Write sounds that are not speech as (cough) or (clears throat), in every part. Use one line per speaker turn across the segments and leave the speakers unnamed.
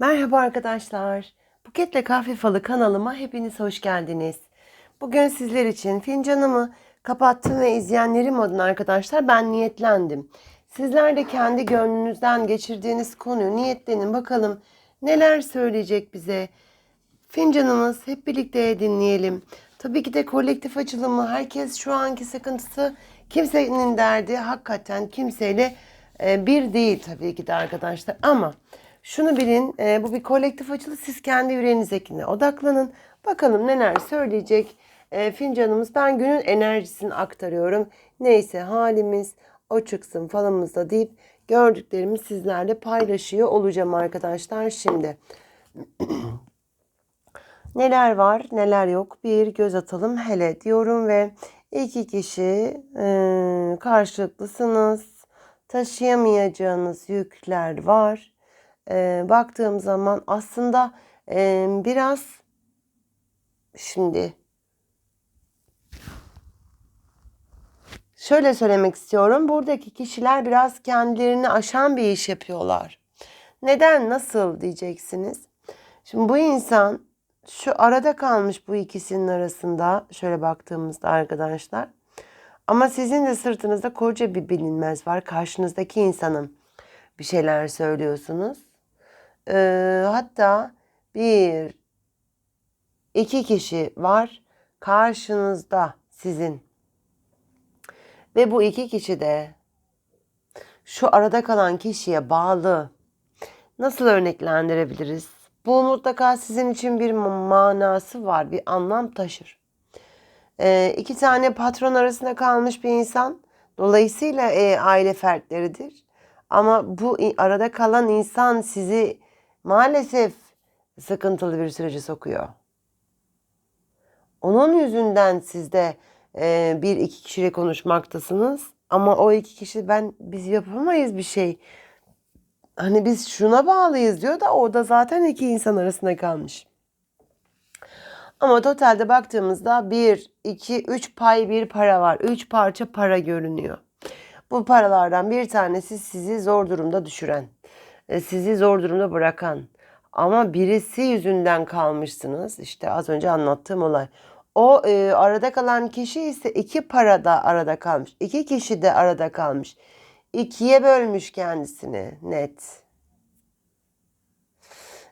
Merhaba arkadaşlar. Buketle Kahve Falı kanalıma hepiniz hoş geldiniz. Bugün sizler için fincanımı kapattım ve izleyenlerim adına arkadaşlar ben niyetlendim. Sizler de kendi gönlünüzden geçirdiğiniz konuyu niyetlenin bakalım neler söyleyecek bize. Fincanımız hep birlikte dinleyelim. Tabii ki de kolektif açılımı herkes şu anki sıkıntısı kimsenin derdi hakikaten kimseyle e, bir değil tabii ki de arkadaşlar ama şunu bilin e, bu bir kolektif açılım siz kendi yüreğinizdekine odaklanın bakalım neler söyleyecek e, fincanımız ben günün enerjisini aktarıyorum neyse halimiz o çıksın falanımızda deyip gördüklerimi sizlerle paylaşıyor olacağım arkadaşlar şimdi. (clears throat) Neler var, neler yok bir göz atalım hele diyorum ve iki kişi e, karşılıklısınız. Taşıyamayacağınız yükler var. E, baktığım zaman aslında e, biraz şimdi şöyle söylemek istiyorum. Buradaki kişiler biraz kendilerini aşan bir iş yapıyorlar. Neden, nasıl diyeceksiniz. Şimdi bu insan şu arada kalmış bu ikisinin arasında şöyle baktığımızda arkadaşlar. Ama sizin de sırtınızda koca bir bilinmez var. Karşınızdaki insanın bir şeyler söylüyorsunuz. Ee, hatta bir iki kişi var karşınızda sizin. Ve bu iki kişi de şu arada kalan kişiye bağlı. Nasıl örneklendirebiliriz? Bu mutlaka sizin için bir manası var, bir anlam taşır. Ee, iki tane patron arasında kalmış bir insan, dolayısıyla e, aile fertleridir. Ama bu arada kalan insan sizi maalesef sıkıntılı bir sürece sokuyor. Onun yüzünden siz de e, bir iki kişiyle konuşmaktasınız. Ama o iki kişi ben biz yapamayız bir şey hani biz şuna bağlıyız diyor da o da zaten iki insan arasında kalmış. Ama totalde baktığımızda 1, 2, 3 pay bir para var. 3 parça para görünüyor. Bu paralardan bir tanesi sizi zor durumda düşüren, sizi zor durumda bırakan. Ama birisi yüzünden kalmışsınız. İşte az önce anlattığım olay. O e, arada kalan kişi ise iki para da arada kalmış. İki kişi de arada kalmış ikiye bölmüş kendisini net.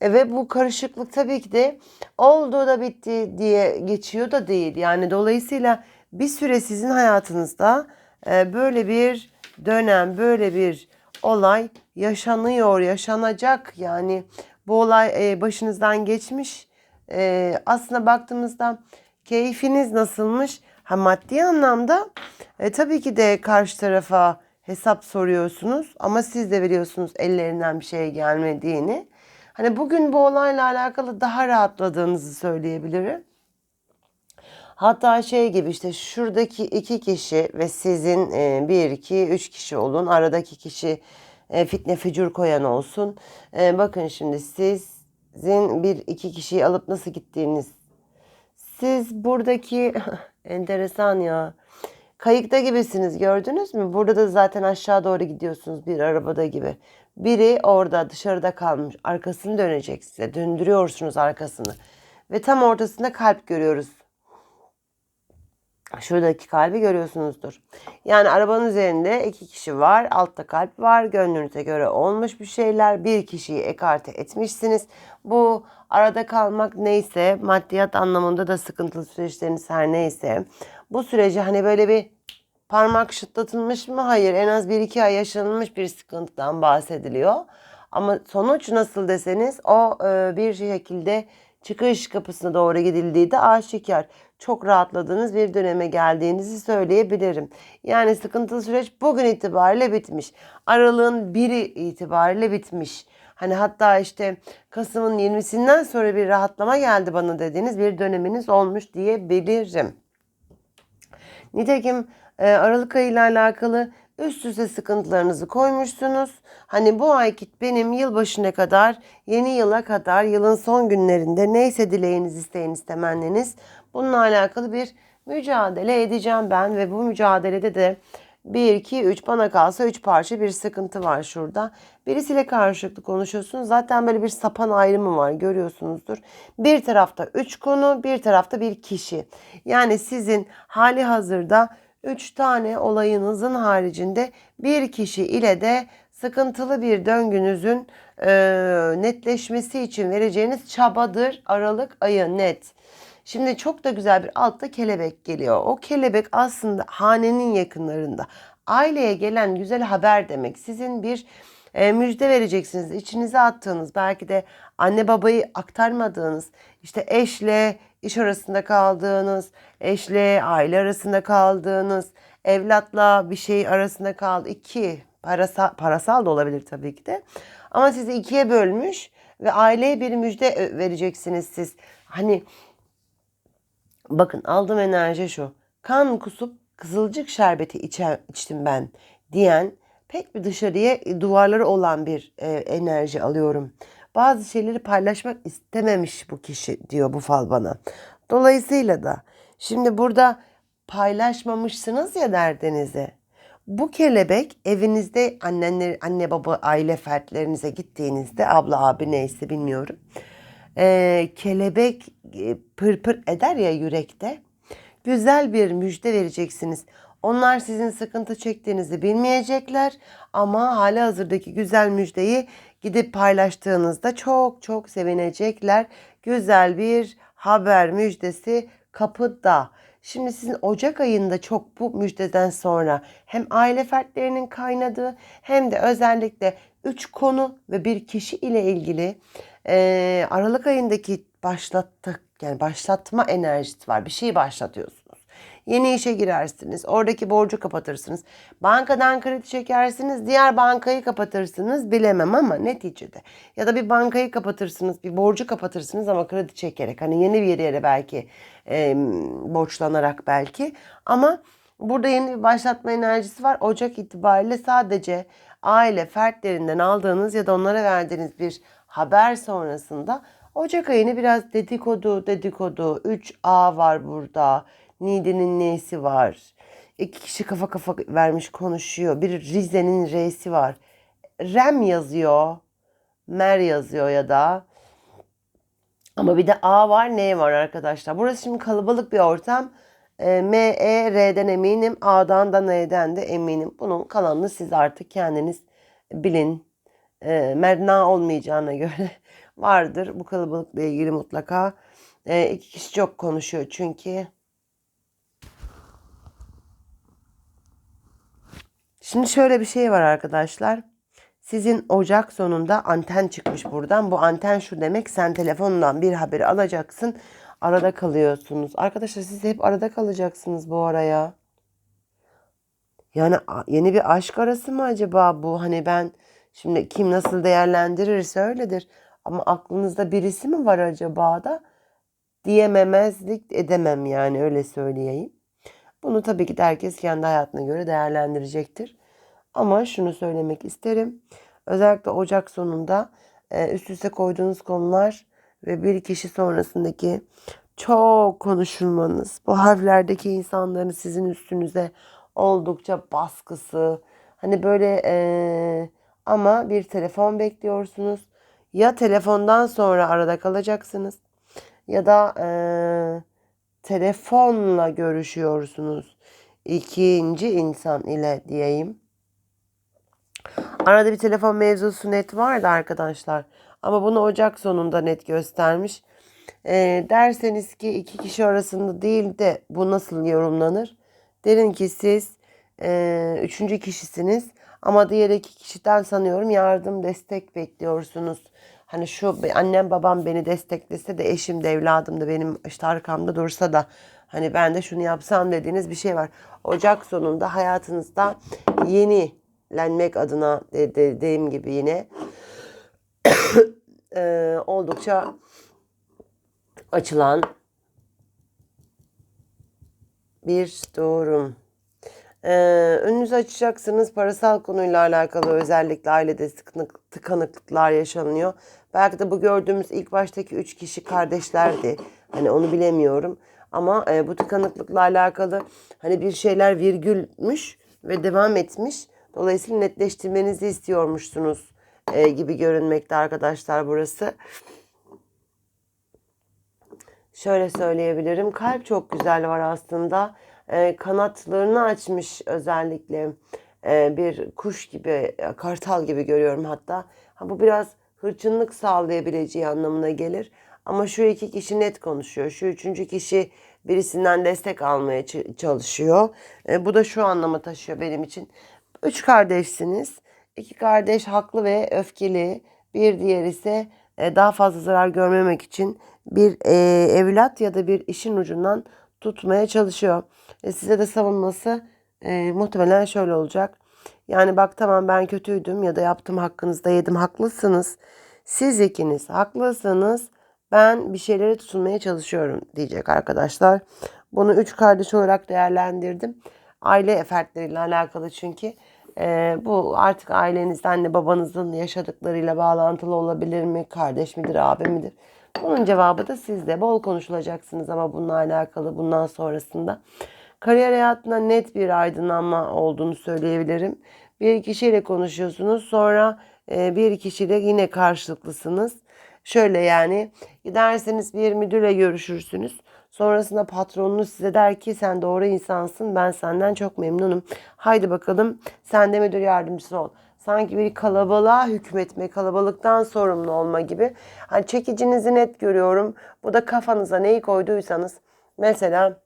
E ve bu karışıklık tabii ki de oldu da bitti diye geçiyor da değil. Yani dolayısıyla bir süre sizin hayatınızda e, böyle bir dönem, böyle bir olay yaşanıyor, yaşanacak. Yani bu olay e, başınızdan geçmiş. E, aslında baktığımızda keyfiniz nasılmış? Ha maddi anlamda e, tabii ki de karşı tarafa hesap soruyorsunuz ama siz de biliyorsunuz ellerinden bir şey gelmediğini. Hani bugün bu olayla alakalı daha rahatladığınızı söyleyebilirim. Hatta şey gibi işte şuradaki iki kişi ve sizin e, bir, iki, üç kişi olun. Aradaki kişi e, fitne fücur koyan olsun. E, bakın şimdi sizin bir iki kişiyi alıp nasıl gittiğiniz. Siz buradaki (laughs) enteresan ya. Kayıkta gibisiniz gördünüz mü? Burada da zaten aşağı doğru gidiyorsunuz bir arabada gibi. Biri orada dışarıda kalmış. Arkasını dönecek size. Döndürüyorsunuz arkasını. Ve tam ortasında kalp görüyoruz. Şuradaki kalbi görüyorsunuzdur. Yani arabanın üzerinde iki kişi var. Altta kalp var. Gönlünüze göre olmuş bir şeyler. Bir kişiyi ekarte etmişsiniz. Bu arada kalmak neyse maddiyat anlamında da sıkıntılı süreçleriniz her neyse. Bu süreci hani böyle bir parmak şıtlatılmış mı? Hayır en az bir iki ay yaşanılmış bir sıkıntıdan bahsediliyor. Ama sonuç nasıl deseniz o e, bir şekilde çıkış kapısına doğru gidildiği de aşikar. Çok rahatladığınız bir döneme geldiğinizi söyleyebilirim. Yani sıkıntılı süreç bugün itibariyle bitmiş. Aralığın biri itibariyle bitmiş. Hani hatta işte Kasım'ın 20'sinden sonra bir rahatlama geldi bana dediğiniz bir döneminiz olmuş diyebilirim. Nitekim e, Aralık ayı ile alakalı üst üste sıkıntılarınızı koymuşsunuz. Hani bu ayki benim yılbaşına kadar, yeni yıla kadar, yılın son günlerinde neyse dileğiniz, isteğiniz, temenniniz bununla alakalı bir mücadele edeceğim ben ve bu mücadelede de 1, 2, 3 bana kalsa 3 parça bir sıkıntı var şurada. Birisiyle karşılıklı konuşuyorsunuz. Zaten böyle bir sapan ayrımı var görüyorsunuzdur. Bir tarafta 3 konu, bir tarafta bir kişi. Yani sizin hali hazırda 3 tane olayınızın haricinde bir kişi ile de sıkıntılı bir döngünüzün e, netleşmesi için vereceğiniz çabadır Aralık ayı net. Şimdi çok da güzel bir altta kelebek geliyor. O kelebek aslında hanenin yakınlarında. Aileye gelen güzel haber demek. Sizin bir e, müjde vereceksiniz. İçinize attığınız belki de anne babayı aktarmadığınız işte eşle iş arasında kaldığınız, eşle aile arasında kaldığınız, evlatla bir şey arasında kaldı. iki parasal, parasal da olabilir tabii ki de. Ama sizi ikiye bölmüş ve aileye bir müjde e, vereceksiniz siz. Hani bakın aldığım enerji şu. Kan kusup kızılcık şerbeti içer, içtim ben diyen pek bir dışarıya e, duvarları olan bir e, enerji alıyorum. Bazı şeyleri paylaşmak istememiş bu kişi diyor bu fal bana. Dolayısıyla da şimdi burada paylaşmamışsınız ya derdinizi. Bu kelebek evinizde annenler, anne baba aile fertlerinize gittiğinizde abla abi neyse bilmiyorum. Ee, kelebek e, pır eder ya yürekte. Güzel bir müjde vereceksiniz. Onlar sizin sıkıntı çektiğinizi bilmeyecekler ama hali hazırdaki güzel müjdeyi gidip paylaştığınızda çok çok sevinecekler. Güzel bir haber müjdesi kapıda. Şimdi sizin Ocak ayında çok bu müjdeden sonra hem aile fertlerinin kaynadığı hem de özellikle 3 konu ve bir kişi ile ilgili e, Aralık ayındaki başlattık yani başlatma enerjisi var. Bir şeyi başlatıyorsunuz. Yeni işe girersiniz. Oradaki borcu kapatırsınız. Bankadan kredi çekersiniz. Diğer bankayı kapatırsınız. Bilemem ama neticede. Ya da bir bankayı kapatırsınız. Bir borcu kapatırsınız ama kredi çekerek. Hani yeni bir yere belki e, borçlanarak belki. Ama burada yeni bir başlatma enerjisi var. Ocak itibariyle sadece aile fertlerinden aldığınız ya da onlara verdiğiniz bir haber sonrasında Ocak ayını biraz dedikodu dedikodu 3A var burada. Nide'nin neysi var. İki kişi kafa kafa vermiş konuşuyor. Bir Rize'nin R'si var. Rem yazıyor. Mer yazıyor ya da. Ama bir de A var, N var arkadaşlar. Burası şimdi kalabalık bir ortam. E, M, E, R'den eminim. A'dan da N'den de eminim. Bunun kalanını siz artık kendiniz bilin. E, merna olmayacağına göre (laughs) vardır. Bu kalabalıkla ilgili mutlaka. E, iki kişi çok konuşuyor çünkü. Şimdi şöyle bir şey var arkadaşlar. Sizin Ocak sonunda anten çıkmış buradan. Bu anten şu demek sen telefondan bir haberi alacaksın. Arada kalıyorsunuz. Arkadaşlar siz hep arada kalacaksınız bu araya. Yani yeni bir aşk arası mı acaba bu? Hani ben şimdi kim nasıl değerlendirirse öyledir. Ama aklınızda birisi mi var acaba da? Diyememezlik edemem yani öyle söyleyeyim. Bunu tabii ki de herkes kendi hayatına göre değerlendirecektir. Ama şunu söylemek isterim. Özellikle Ocak sonunda e, üst üste koyduğunuz konular ve bir kişi sonrasındaki çok konuşulmanız, bu harflerdeki insanların sizin üstünüze oldukça baskısı, hani böyle e, ama bir telefon bekliyorsunuz. Ya telefondan sonra arada kalacaksınız ya da e, telefonla görüşüyorsunuz ikinci insan ile diyeyim. Arada bir telefon mevzusu net vardı arkadaşlar. Ama bunu Ocak sonunda net göstermiş. E, derseniz ki iki kişi arasında değil de bu nasıl yorumlanır? Derin ki siz e, üçüncü kişisiniz ama diğer iki kişiden sanıyorum yardım destek bekliyorsunuz. Hani şu annem babam beni desteklese de eşim de evladım da benim işte arkamda dursa da hani ben de şunu yapsam dediğiniz bir şey var. Ocak sonunda hayatınızda yenilenmek adına dediğim gibi yine (coughs) e, oldukça açılan bir durum. Ee, önünüzü açacaksınız. Parasal konuyla alakalı özellikle ailede tıkanık, tıkanıklıklar yaşanıyor. Belki de bu gördüğümüz ilk baştaki üç kişi kardeşlerdi. Hani onu bilemiyorum. Ama e, bu tıkanıklıkla alakalı hani bir şeyler virgülmüş. ve devam etmiş. Dolayısıyla netleştirmenizi istiyormuşsunuz e, gibi görünmekte arkadaşlar burası. Şöyle söyleyebilirim. Kalp çok güzel var aslında. E, kanatlarını açmış özellikle e, bir kuş gibi, e, kartal gibi görüyorum hatta. Ha, bu biraz hırçınlık sağlayabileceği anlamına gelir. Ama şu iki kişi net konuşuyor. Şu üçüncü kişi birisinden destek almaya çalışıyor. E, bu da şu anlamı taşıyor benim için. Üç kardeşsiniz. İki kardeş haklı ve öfkeli. Bir diğer ise e, daha fazla zarar görmemek için bir e, evlat ya da bir işin ucundan tutmaya çalışıyor. E, size de savunması muhtemelen şöyle olacak. Yani bak tamam ben kötüydüm ya da yaptım hakkınızda yedim haklısınız. Siz ikiniz haklısınız. Ben bir şeylere tutunmaya çalışıyorum diyecek arkadaşlar. Bunu üç kardeş olarak değerlendirdim. Aile fertleriyle alakalı çünkü. Ee, bu artık ailenizde anne babanızın yaşadıklarıyla bağlantılı olabilir mi? Kardeş midir, abi midir? Bunun cevabı da sizde. Bol konuşulacaksınız ama bununla alakalı bundan sonrasında. Kariyer hayatında net bir aydınlanma olduğunu söyleyebilirim. Bir kişiyle konuşuyorsunuz sonra e, bir kişiyle yine karşılıklısınız. Şöyle yani giderseniz bir müdürle görüşürsünüz. Sonrasında patronunuz size der ki sen doğru insansın ben senden çok memnunum. Haydi bakalım sen de müdür yardımcısı ol. Sanki bir kalabalığa hükmetme, kalabalıktan sorumlu olma gibi. Hani çekicinizi net görüyorum. Bu da kafanıza neyi koyduysanız. Mesela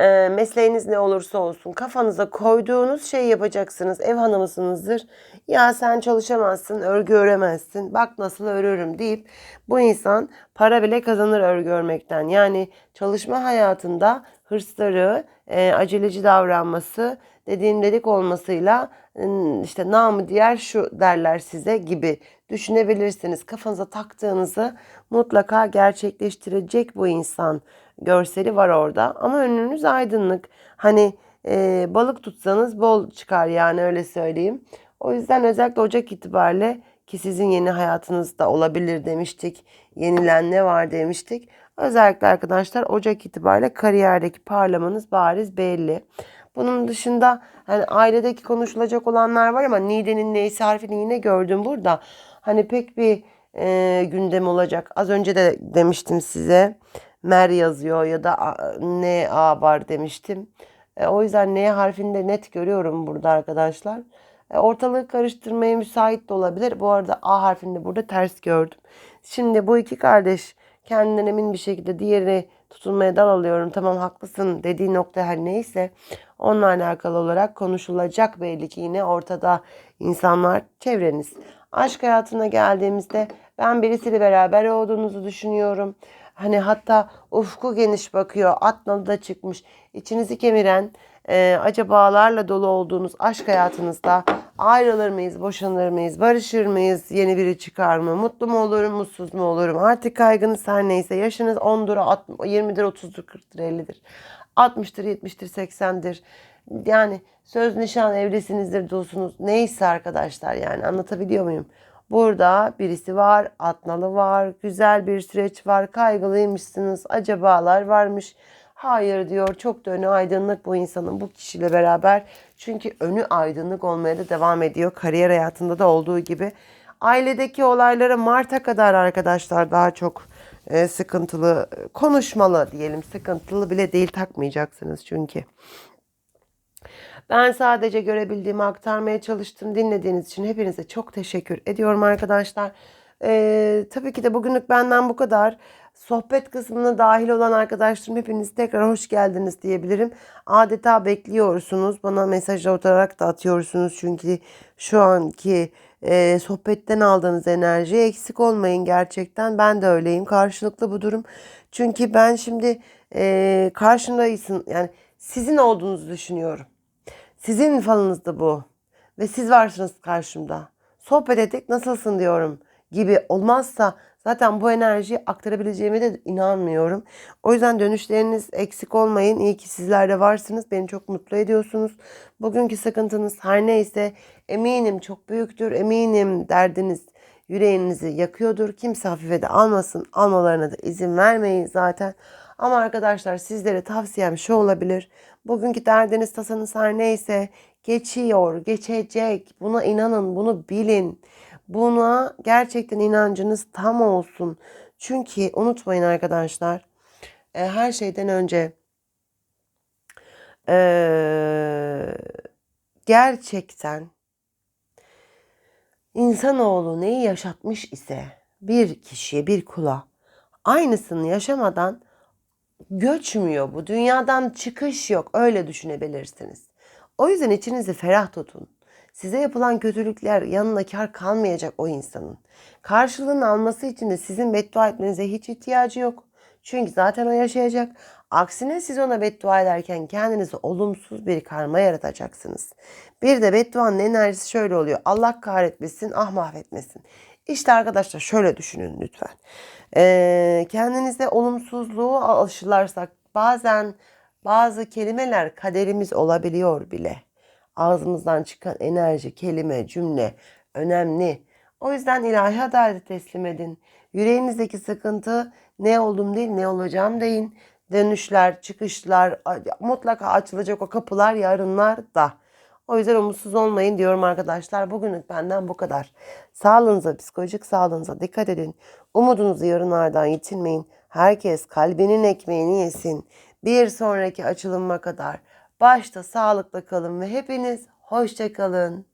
e, mesleğiniz ne olursa olsun kafanıza koyduğunuz şey yapacaksınız. Ev hanımısınızdır. Ya sen çalışamazsın, örgü öremezsin. Bak nasıl örüyorum deyip bu insan para bile kazanır örgü örmekten. Yani çalışma hayatında hırsları, e, aceleci davranması, dediğim dedik olmasıyla ım, işte namı diğer şu derler size gibi düşünebilirsiniz. Kafanıza taktığınızı mutlaka gerçekleştirecek bu insan görseli var orada. Ama önünüz aydınlık. Hani e, balık tutsanız bol çıkar yani öyle söyleyeyim. O yüzden özellikle Ocak itibariyle ki sizin yeni hayatınızda olabilir demiştik. Yenilen ne var demiştik. Özellikle arkadaşlar Ocak itibariyle kariyerdeki parlamanız bariz belli. Bunun dışında hani ailedeki konuşulacak olanlar var ama Nide'nin neyse harfini yine gördüm burada. Hani pek bir e, gündem olacak. Az önce de demiştim size. Mer yazıyor ya da A- N A var demiştim. E, o yüzden N harfini de net görüyorum burada arkadaşlar. E, ortalığı karıştırmaya müsait de olabilir. Bu arada A harfini de burada ters gördüm. Şimdi bu iki kardeş kendinden emin bir şekilde diğeri tutunmaya dal alıyorum. Tamam haklısın dediği nokta her neyse onunla alakalı olarak konuşulacak belli ki yine ortada insanlar çevreniz. Aşk hayatına geldiğimizde ben birisiyle beraber olduğunuzu düşünüyorum. Hani hatta ufku geniş bakıyor. At nalı da çıkmış. İçinizi kemiren e, acabalarla dolu olduğunuz aşk hayatınızda ayrılır mıyız, boşanır mıyız, barışır mıyız, yeni biri çıkar mı, mutlu mu olurum, mutsuz mu olurum? Artık kaygınız her neyse yaşınız 10'dur, 20'dir, 30'dur, 40'dır, 50'dir. 60'tır, 70'tir, 80'dir. Yani söz nişan evlisinizdir, dulsunuz. Neyse arkadaşlar yani anlatabiliyor muyum? Burada birisi var, atnalı var, güzel bir süreç var, kaygılıymışsınız, acabalar varmış. Hayır diyor, çok da önü aydınlık bu insanın bu kişiyle beraber. Çünkü önü aydınlık olmaya da devam ediyor. Kariyer hayatında da olduğu gibi. Ailedeki olaylara Mart'a kadar arkadaşlar daha çok e, sıkıntılı, konuşmalı diyelim. Sıkıntılı bile değil takmayacaksınız çünkü. Ben sadece görebildiğimi aktarmaya çalıştım. Dinlediğiniz için hepinize çok teşekkür ediyorum arkadaşlar. Ee, tabii ki de bugünlük benden bu kadar. Sohbet kısmına dahil olan arkadaşlarım hepiniz tekrar hoş geldiniz diyebilirim. Adeta bekliyorsunuz. Bana mesaj olarak da atıyorsunuz. Çünkü şu anki e, sohbetten aldığınız enerji eksik olmayın gerçekten. Ben de öyleyim. Karşılıklı bu durum. Çünkü ben şimdi e, karşındaysın. Yani sizin olduğunuzu düşünüyorum. Sizin falınızda bu. Ve siz varsınız karşımda. Sohbet ettik nasılsın diyorum gibi olmazsa zaten bu enerjiyi aktarabileceğime de inanmıyorum. O yüzden dönüşleriniz eksik olmayın. İyi ki sizler de varsınız. Beni çok mutlu ediyorsunuz. Bugünkü sıkıntınız her neyse eminim çok büyüktür. Eminim derdiniz yüreğinizi yakıyordur. Kimse hafife de almasın. Almalarına da izin vermeyin zaten. Ama arkadaşlar sizlere tavsiyem şu olabilir. Bugünkü derdiniz tasanız her neyse geçiyor, geçecek. Buna inanın, bunu bilin. Buna gerçekten inancınız tam olsun. Çünkü unutmayın arkadaşlar, e, her şeyden önce e, gerçekten insanoğlu neyi yaşatmış ise bir kişiye, bir kula aynısını yaşamadan göçmüyor bu. Dünyadan çıkış yok. Öyle düşünebilirsiniz. O yüzden içinizi ferah tutun. Size yapılan kötülükler yanına kar kalmayacak o insanın. Karşılığını alması için de sizin beddua etmenize hiç ihtiyacı yok. Çünkü zaten o yaşayacak. Aksine siz ona beddua ederken kendinize olumsuz bir karma yaratacaksınız. Bir de bedduanın enerjisi şöyle oluyor. Allah kahretmesin, ah mahvetmesin. İşte arkadaşlar şöyle düşünün lütfen. Ee, kendinize olumsuzluğu aşılarsak bazen bazı kelimeler kaderimiz olabiliyor bile. Ağzımızdan çıkan enerji, kelime, cümle önemli. O yüzden ilahi adaleti teslim edin. Yüreğinizdeki sıkıntı ne oldum değil ne olacağım deyin. Dönüşler, çıkışlar mutlaka açılacak o kapılar yarınlar da. O yüzden umutsuz olmayın diyorum arkadaşlar. Bugünlük benden bu kadar. Sağlığınıza, psikolojik sağlığınıza dikkat edin. Umudunuzu yarınlardan yitirmeyin. Herkes kalbinin ekmeğini yesin. Bir sonraki açılıma kadar başta sağlıkla kalın ve hepiniz hoşça kalın.